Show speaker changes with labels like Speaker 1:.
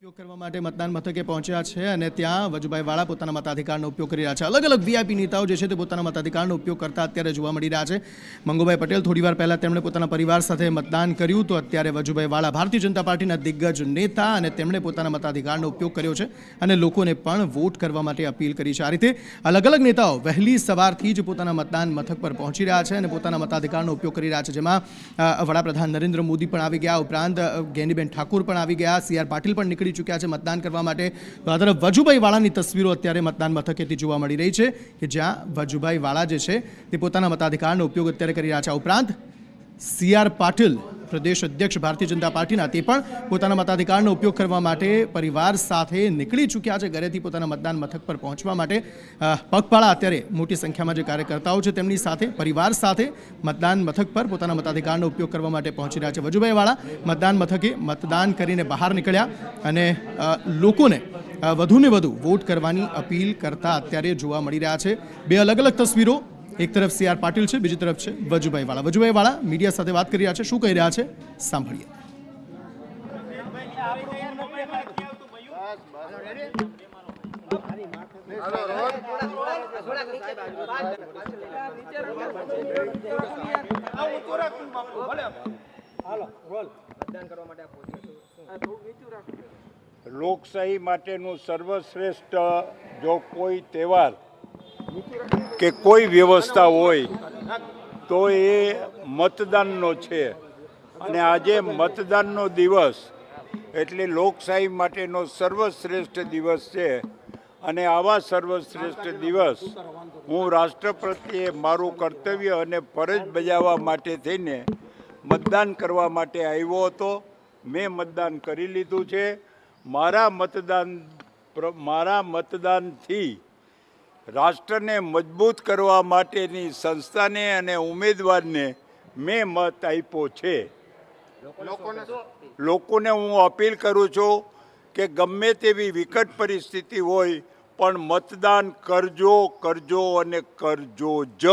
Speaker 1: ઉપયોગ કરવા માટે મતદાન મથકે પહોંચ્યા છે અને ત્યાં વજુભાઈ વાળા પોતાના મતાધિકારનો ઉપયોગ કરી રહ્યા છે. અલગ અલગ વીઆઈપી નેતાઓ જે છે તે પોતાના મતાધિકારનો ઉપયોગ કરતા અત્યારે જોવા મળી રહ્યા છે. મંગુભાઈ પટેલ થોડીવાર પહેલાં તેમણે પોતાના પરિવાર સાથે મતદાન કર્યું તો અત્યારે વજુભાઈ વાળા ભારતીય જનતા પાર્ટીના દિગ્ગજ નેતા અને તેમણે પોતાના મતાધિકારનો ઉપયોગ કર્યો છે અને લોકોને પણ વોટ કરવા માટે અપીલ કરી છે. આ રીતે અલગ અલગ નેતાઓ વહેલી સવારથી જ પોતાના મતદાન મથક પર પહોંચી રહ્યા છે અને પોતાના મતાધિકારનો ઉપયોગ કરી રહ્યા છે. જેમાં વડાપ્રધાન નરેન્દ્ર મોદી પણ આવી ગયા, ઉપરાંત ગેનીબેન ઠાકુર પણ આવી ગયા, સી આર પાટીલ પણ નીકળી ચૂક્યા છે મતદાન કરવા માટે. તો આ તરફ વજુભાઈ વાળાની તસવીરો અત્યારે મતદાન મથકેથી જોવા મળી રહી છે કે જ્યાં વજુભાઈ વાળા જે છે તે પોતાના મતાધિકારનો ઉપયોગ અત્યારે કરી રહ્યા છે. ઉપરાંત સી આર પાટીલ પ્રદેશ અધ્યક્ષ ભારતીય જનતા પાર્ટીના તે પણ પોતાના મતાધિકારનો ઉપયોગ કરવા માટે પરિવાર સાથે નીકળી ચૂક્યા છે. ઘરેથી પોતાના મતદાન મથક પર પહોંચવા માટે પગપાળા અત્યારે મોટી સંખ્યામાં જે કાર્યકર્તાઓ છે તેમની સાથે, પરિવાર સાથે મતદાન મથક પર પોતાના મતાધિકારનો ઉપયોગ કરવા માટે પહોંચી રહ્યા છે. વજુભાઈવાળા મતદાન મથકે મતદાન કરીને બહાર નીકળ્યા અને લોકોને વધુને વધુ વોટ કરવાની અપીલ કરતા અત્યારે જોવા મળી રહ્યા છે. બે અલગ અલગ તસવીરો એક તરફ સી આર પાટીલ છે, બીજી તરફ છે વજુભાઈ વાળા. વજુભાઈ વાળા મીડિયા સાથે વાત કરી રહ્યા છે, શું કહી રહ્યા છે? સાંભળીએ.
Speaker 2: લોકશાહી માટેનું સર્વશ્રેષ્ઠ જો કોઈ તહેવાર કે કોઈ વ્યવસ્થા હોય તો એ મતદાનનો છે. અને આજે મતદાનનો દિવસ એટલે લોકશાહી માટેનો સર્વશ્રેષ્ઠ દિવસ છે. અને આવા સર્વશ્રેષ્ઠ દિવસ હું રાષ્ટ્ર પ્રત્યે મારું કર્તવ્ય અને ફરજ બજાવવા માટે થઈને મતદાન કરવા માટે આવ્યો હતો. મેં મતદાન કરી લીધું છે. મારા મતદાન મારા મતદાનથી રાષ્ટ્રને મજબૂત કરવા માટેની સંસ્થાને અને ઉમેદવારને મેં મત આપ્યો છે. લોકોને હું અપીલ કરું છું કે ગમે તેવી વિકટ પરિસ્થિતિ હોય પણ મતદાન કરજો કરજો અને કરજો જ.